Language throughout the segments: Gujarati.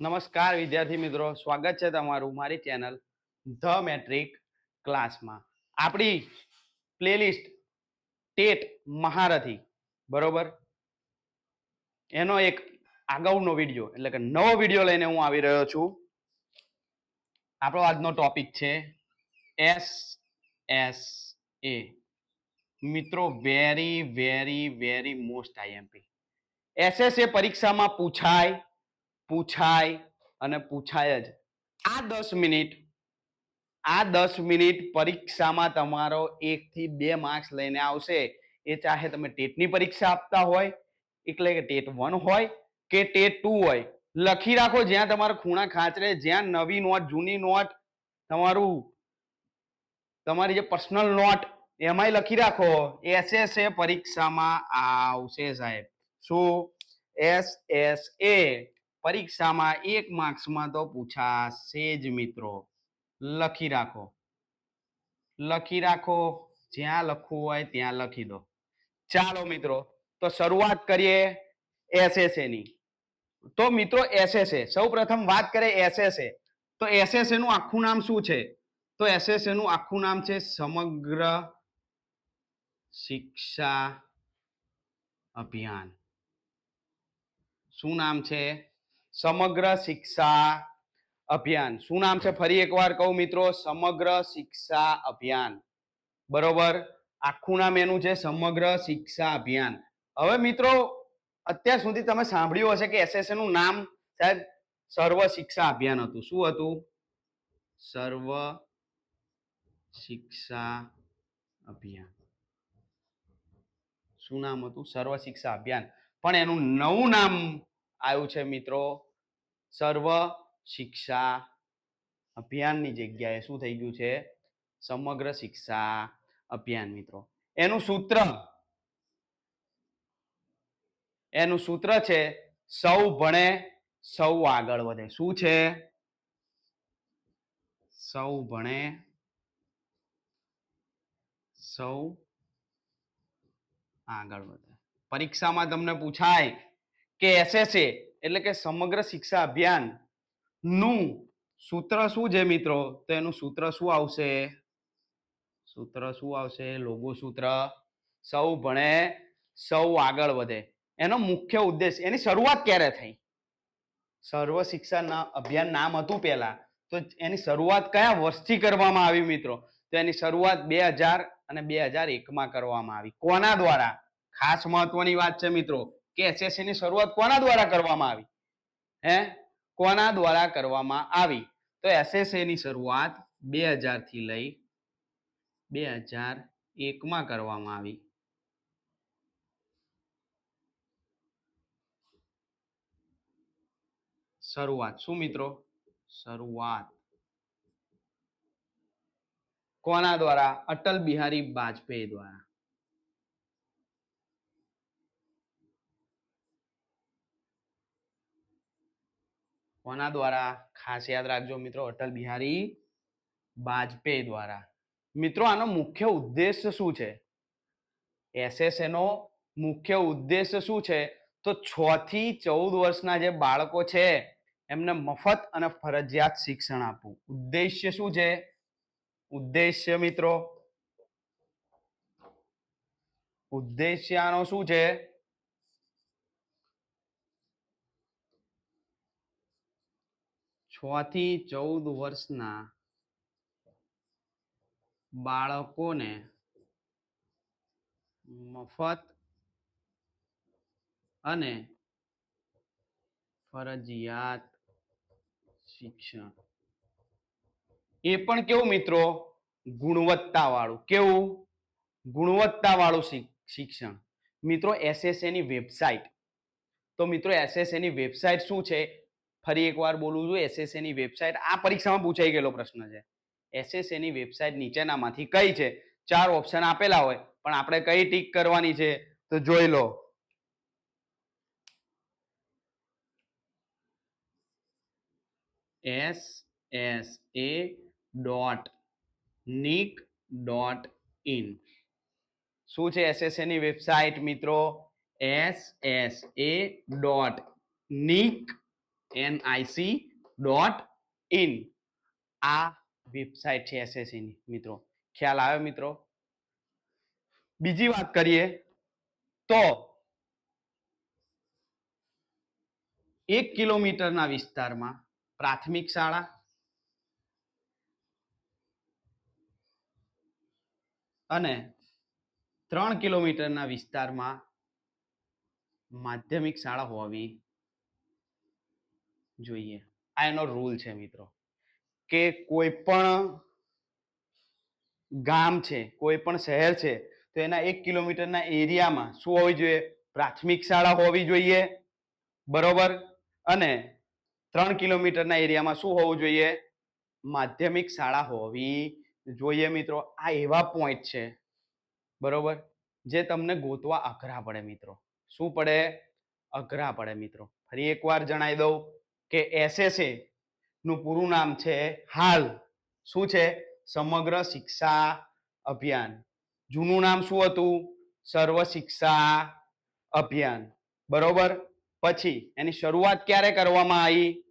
નમસ્કાર વિદ્યાર્થી મિત્રો, સ્વાગત છે તમારું મારી ચેનલ ધ મેટ્રિક ક્લાસમાં. આપણી પ્લેલિસ્ટ ટેટ મહારથી, બરોબર? એનો એક અગાઉનો વીડિયો, એટલે કે નવો વીડિયો લઈને હું આવી રહ્યો છું. આપણો આજનો ટોપિક છે એસ એસ એ મિત્રો very very very most IMP SSA પરીક્ષામાં પૂછાય પૂછાય અને પૂછાય જ. આ દસ મિનિટ, આ દસ મિનિટ પરીક્ષામાં તમારો એક થી બે માર્ક્સ લઈને આવશે. એ ચાહે તમે ટેટની પરીક્ષા આપતા હોય, એટલે કે ટેટ વન હોય કે ટેટ ટુ હોય. લખી રાખો જ્યાં તમારા ખૂણા ખાંચરે, જ્યાં નવી નોટ, જૂની નોટ, તમારું, તમારી જે પર્સનલ નોટ, એમાંય લખી રાખો. એસએસએ પરીક્ષામાં આવશે સાહેબ. શું? એસ એસ એ પરીક્ષામાં એક માર્ક્સમાં તો પૂછાશે જ મિત્રો. લખી રાખો. લખી રાખો. જ્યાં લખવું હોય ત્યાં લખી દો. ચાલો મિત્રો, તો શરૂઆત કરીએ એસએસએ ની. તો મિત્રો એસએસએ સૌ પ્રથમ વાત કરીએ એસએસએ તો એસએસએ નું આખું નામ શું છે? તો એસએસએ નું આખું નામ છે સમગ્ર શિક્ષા અભિયાન. શું નામ છે? સમગ્ર શિક્ષા અભિયાન. શું નામ છે? ફરી એકવાર કહું મિત્રો, સમગ્ર શિક્ષા અભિયાન. બરોબર? આખું નામ એનું છે સમગ્ર શિક્ષા અભિયાન. હવે મિત્રો, અત્યાર સુધી તમે સાંભળ્યું હશે કે એસએસએ નું નામ સાહેબ સર્વ શિક્ષા અભિયાન હતું. શું હતું? સર્વ શિક્ષા અભિયાન. શું નામ હતું? સર્વ શિક્ષા અભિયાન. પણ એનું નવું નામ આવ્યું છે મિત્રો. સર્વ શિક્ષા અભિયાનની જગ્યાએ શું થઈ ગયું છે? સમગ્ર શિક્ષા અભિયાન મિત્રો. એનું સૂત્ર એનું સૂત્ર છે, સૌ ભણે, સૌ આગળ વધે. શું છે? સૌ ભણે, સૌ આગળ વધે. પરીક્ષામાં તમને પૂછાય કે એસએસએ એટલે કે સમગ્ર શિક્ષા અભિયાનનું સૂત્ર શું છે મિત્રો? તો એનું સૂત્ર શું આવશે? સૂત્ર શું આવશે? લોગો સૂત્ર. સૌ ભણે, સૌ આગળ વધે. એનો મુખ્ય ઉદ્દેશ, એની શરૂઆત ક્યારે થઈ? સર્વ શિક્ષા અભિયાન નામ હતું પહેલા. તો એની શરૂઆત કયા વર્ષથી કરવામાં આવી મિત્રો? તો એની શરૂઆત બે હજાર અને બે હજાર એકમાં કરવામાં આવી. કોના દ્વારા? ખાસ મહત્વની વાત છે મિત્રો. કે એસએસસી ની શરૂઆત કોના દ્વારા કરવામાં આવી? હે? કોના દ્વારા કરવામાં આવી? તો એસએસસી ની શરૂઆત બે હજારથી લઈ બે હજાર એકમાં કરવામાં આવી. શરૂઆત શું મિત્રો? શરૂઆત. કોના દ્વારા? અટલ બિહારી વાજપેયી દ્વારા. કોના દ્વારા? ખાસ યાદ રાખજો મિત્રો, અટલ બિહારી વાજપેયી દ્વારા. મિત્રો, આનો મુખ્ય ઉદ્દેશ શું છે? એસએસએ નો મુખ્ય ઉદ્દેશ શું છે? તો છ થી ચૌદ વર્ષના જે બાળકો છે, એમને મફત અને ફરજિયાત શિક્ષણ આપવું. ઉદ્દેશ્ય શું છે? ઉદ્દેશ્ય મિત્રો, ઉદ્દેશ્ય આનો શું છે? છ થી ચૌદ વર્ષના બાળકોને મફત અને ફરજિયાત શિક્ષણ. એ પણ કેવું મિત્રો? ગુણવત્તા વાળું કેવું? ગુણવત્તા વાળું શિક્ષણ. મિત્રો એસએસએ ની વેબસાઇટ. તો મિત્રો એસએસએ ની વેબસાઇટ શું છે? ફરી એકવાર બોલું છું એસએસએ ની વેબસાઇટ આ પરીક્ષામાં પૂછાઈ ગયેલો પ્રશ્ન છે. એસએસએ ની વેબસાઇટ નીચેનામાંથી કઈ છે? ચાર ઓપ્શન આપેલા હોય, પણ આપણે કઈ ટીક કરવાની છે? તો જોઈ લો. S S A dot nic dot in શું છે એસએસએ ની વેબસાઇટ મિત્રો? S S A dot nic NIC dot in આ વેબસાઇટ છે એસએસસીની મિત્રો, ખ્યાલ આવ્યો મિત્રો? બીજી વાત કરીએ તો એક કિલોમીટરના વિસ્તારમાં પ્રાથમિક શાળા, અને ત્રણ કિલોમીટરના વિસ્તારમાં માધ્યમિક શાળા હોવી જોઈએ. આ એનો રૂલ છે મિત્રો, કે કોઈ પણ ગામ છે, કોઈ પણ શહેર છે, તો એના એક કિલોમીટરના એરિયામાં શું હોવી જોઈએ? પ્રાથમિક શાળા હોવી જોઈએ, બરોબર? અને ત્રણ કિલોમીટરના એરિયામાં શું હોવું જોઈએ? માધ્યમિક શાળા હોવી જોઈએ મિત્રો. આ એવા પોઈન્ટ છે, બરોબર? જે તમને ગોતવા અઘરા પડે મિત્રો. શું પડે? અઘરા પડે મિત્રો. ફરી એકવાર જણાવી દઉં. કે એસએસએ નું પૂરું નામ છે હાલ. શું છે? સમગ્ર શિક્ષા અભિયાન. જૂનું નામ શું હતું? સર્વ શિક્ષા અભિયાન. બરોબર? પછી એની શરૂઆત ક્યારે કરવામાં આવી?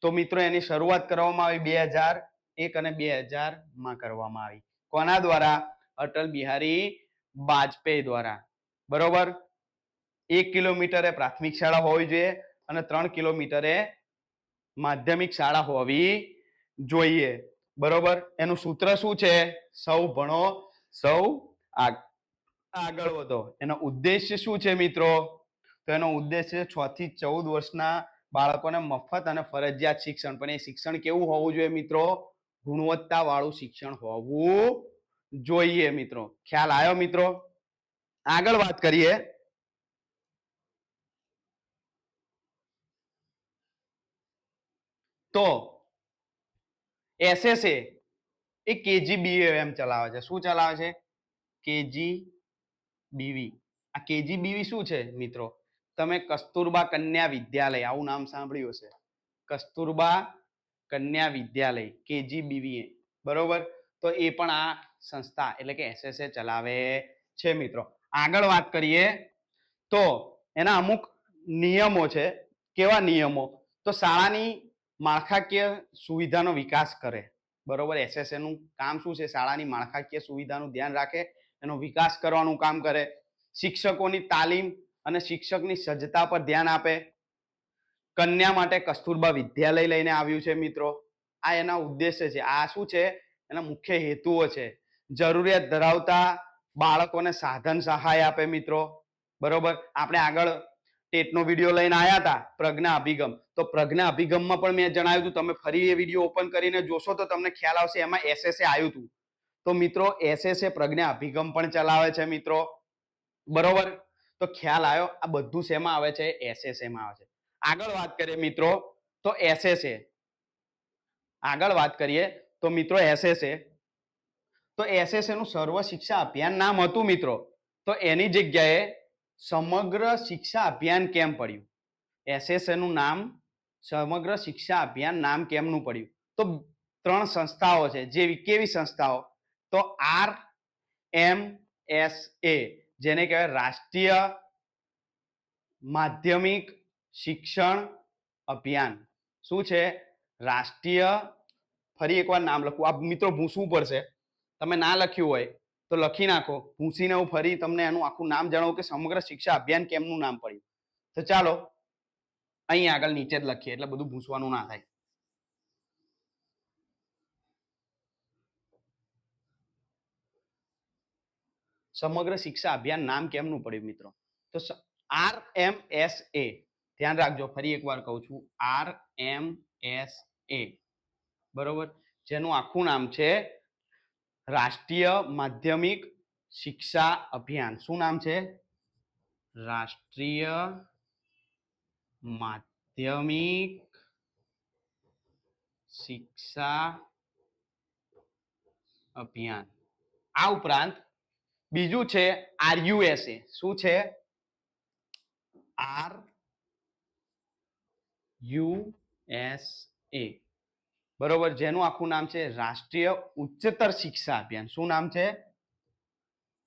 તો મિત્રો, એની શરૂઆત કરવામાં આવી બે હજાર એક અને બે માં કરવામાં આવી. કોના દ્વારા? અટલ બિહારી વાજપેયી દ્વારા. બરોબર? એક કિલોમીટરે પ્રાથમિક શાળા હોવી જોઈએ અને ત્રણ કિલોમીટરે માધ્યમિક શાળા હોવી જોઈએ. બરોબર? એનું સૂત્ર શું છે? સૌ ભણો, સૌ આગ- આગળ વધો. એનો ઉદ્દેશ્ય શું છે મિત્રો? તો એનો ઉદ્દેશ્ય છ થી ચૌદ વર્ષના બાળકોને મફત અને ફરજિયાત શિક્ષણ. પણ એ શિક્ષણ કેવું હોવું જોઈએ મિત્રો? ગુણવત્તા વાળું શિક્ષણ હોવું જોઈએ મિત્રો. ખ્યાલ આવ્યો મિત્રો? આગળ વાત કરીએ. તો એસએસએ એ કેજીબીવી ચલાવે છે. શું ચલાવે છે? કેજી બીવી આ કેજીબીવી શું છે મિત્રો? તમે કસ્તુરબા કન્યા વિદ્યાલય, આવું નામ સાંભળ્યું હશે. કસ્તુરબા કન્યા વિદ્યાલય કેજીબીવી બરોબર? તો એ પણ આ સંસ્થા એટલે કે એસએસએ ચલાવે છે મિત્રો. આગળ વાત કરીએ તો એના અમુક નિયમો છે. કેવા નિયમો? તો શાળાની માળખાકીય સુવિધાનો વિકાસ કરે. બરોબર, એસએસએનું કામ શું છે? શાળાની માળખાકીય સુવિધાનું ધ્યાન રાખે, એનો વિકાસ કરવાનું કામ કરે. શિક્ષકોની તાલીમ અને શિક્ષકની સજ્જતા પર ધ્યાન આપે. કન્યા માટે કસ્તુરબા વિદ્યાલય લઈને આવ્યું છે મિત્રો. આ એના ઉદ્દેશ્ય છે. આ શું છે? એના મુખ્ય હેતુઓ છે. જરૂરિયાત ધરાવતા બાળકોને સાધન સહાય આપે મિત્રો. બરોબર? આપણે આગળ ટેટનો વીડિયો લઈને આવ્યા હતા પ્રજ્ઞા અભિગમ. તો પ્રજ્ઞા અભિગમમાં પણ મેં જણાવ્યું હતું, તમે ફરી એ વીડિયો ઓપન કરીને જોશો તો તમને ખ્યાલ આવશે, એમાં એસએસએ આવ્યું હતું. તો મિત્રો એસએસએ પ્રજ્ઞા અભિગમ પણ ચલાવે છે મિત્રો. બરોબર? તો ખ્યાલ આવ્યો, આ બધું શેમાં આવે છે? એસએસએ માં આવે છે. આગળ વાત કરીએ મિત્રો, તો એસએસએ આગળ વાત કરીએ, તો મિત્રો એસએસએ તો એસએસએ નું સર્વ શિક્ષા અભિયાન નામ હતું મિત્રો. તો એની જગ્યાએ સમગ્ર શિક્ષા અભિયાન કેમ પડ્યું? એસએસએનું નામ, સમગ્ર શિક્ષા અભિયાન નામ કેમનું પડ્યું? તો ત્રણ સંસ્થાઓ છે, જેવી કેવી સંસ્થાઓ? તો આર એમ એસ એ જેને કહેવાય રાષ્ટ્રીય માધ્યમિક શિક્ષણ અભિયાન. શું છે? રાષ્ટ્રીય, ફરી એકવાર નામ લખવું આ મિત્રો ભૂસવું પડશે. તમે ના લખ્યું હોય તો લખી નાખો. ભૂસીને હું ફરી તમને એનું આખું નામ જણાવું કે સમગ્ર શિક્ષા અભિયાન કેમનું નામ પડ્યું? તો ચાલો, અહીં આગળ નીચે જ લખીએ, એટલે બધું ભૂસવાનું ના થાય. સમગ્ર શિક્ષા અભિયાન નામ કેમનું પડ્યું મિત્રો? તો આર એમ એસ એ, ધ્યાન રાખજો, ફરી એકવાર કહું છું, આર એમ એસ એ. બરોબર? જેનું આખું નામ છે રાષ્ટ્રીય માધ્યમિક શિક્ષા અભિયાન. શું નામ છે? રાષ્ટ્રીય માધ્યમિક શિક્ષા અભિયાન. આ ઉપરાંત બીજું છે આરયુએસએ. શું છે? આર યુ એસ એ બરોબર? જેનું આખું નામ છે રાષ્ટ્રીય ઉચ્ચતર શિક્ષા અભિયાન. શું નામ છે?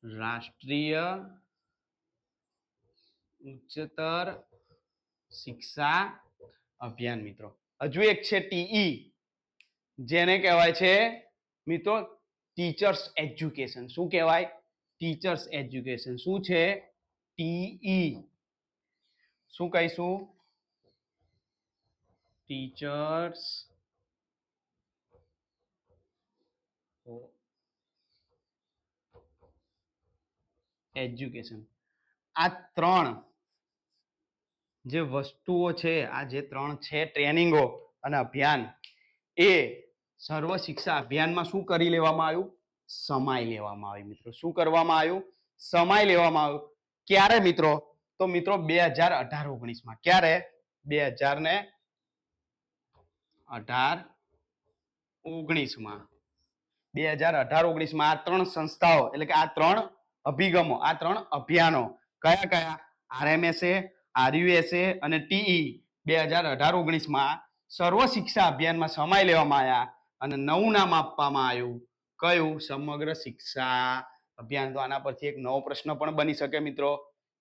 રાષ્ટ્રીય ઉચ્ચતર શિક્ષા અભિયાન, મિત્રો. હજુ એક છે ટીઈ. જેને કહેવાય છે, મિત્રો, ટીચર્સ એજ્યુકેશન. શું કહેવાય? Teachers education. શું છે? ટીઈ. શું કહીશું? Teachers education. આ ત્રણ જે વસ્તુઓ છે, આ જે ત્રણ છે ટ્રેનિંગો અને અભિયાન, એ સર્વ શિક્ષા અભિયાનમાં શું કરી લેવામાં આવ્યું? સમાય લેવામાં આવ્યું મિત્રો. શું કરવામાં આવ્યું? સમાય લેવામાં આવ્યું. ક્યારે મિત્રો? તો મિત્રો બે હજાર અઢાર ઓગણીસમાં. ક્યારે? બે હજાર ને અઢાર ઓગણીસમાં. બે હજાર અઢાર ઓગણીસમાં આ ત્રણ સંસ્થાઓ, એટલે કે આ ત્રણ અભિગમો. આ ત્રણ અભિયાનો. કયા કયા? આરએમએસએ, આરયુએસએ અને ટીઈ બે હજાર અઢાર ઓગણીસમાં સર્વ શિક્ષા અભિયાનમાં સમાય લેવામાં આવ્યા અને નવું નામ આપવામાં આવ્યું. કયું? સમગ્ર શિક્ષા અભિયાન. તો આના પરથી એક નવો પ્રશ્ન પણ બની શકે મિત્રો,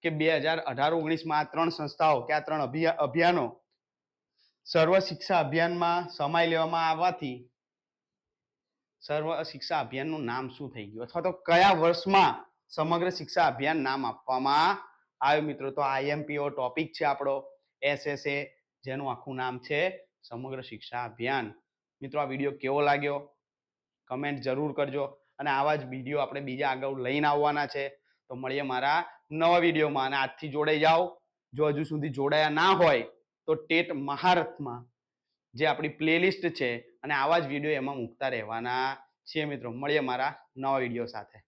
કે બે હજાર અઢાર ઓગણીસમાં આ ત્રણ સંસ્થાઓ, કે આ ત્રણ અભિયાનો સર્વ શિક્ષા અભિયાનમાં સમાય લેવામાં આવવાથી સર્વ શિક્ષા અભિયાનનું નામ શું થઈ ગયું? અથવા તો કયા વર્ષમાં સમગ્ર શિક્ષા અભિયાન નામ આપવામાં આવ્યું. મિત્રો, તો આઈએમપીઓ ટોપિક છે આપણો એસએસએ જેનું આખું નામ છે સમગ્ર શિક્ષા અભિયાન. મિત્રો, આ વીડિયો કેવો લાગ્યો? કમેન્ટ જરૂર કરજો. અને આવા જ વીડિયો આપણે બીજા આગળ લઈને આવવાના છે. તો મળીએ મારા નવા વિડીયોમાં. અને આજથી જોડાઈ જાઓ. જો હજુ સુધી જોડાયા ના હોય, તો ટેટ મહારથમાં જે આપણી પ્લેલિસ્ટ છે અને આવા જ વીડિયો એમાં મૂકતા રહેવાના છે મિત્રો. મળીએ મારા નવા વીડિયો સાથે.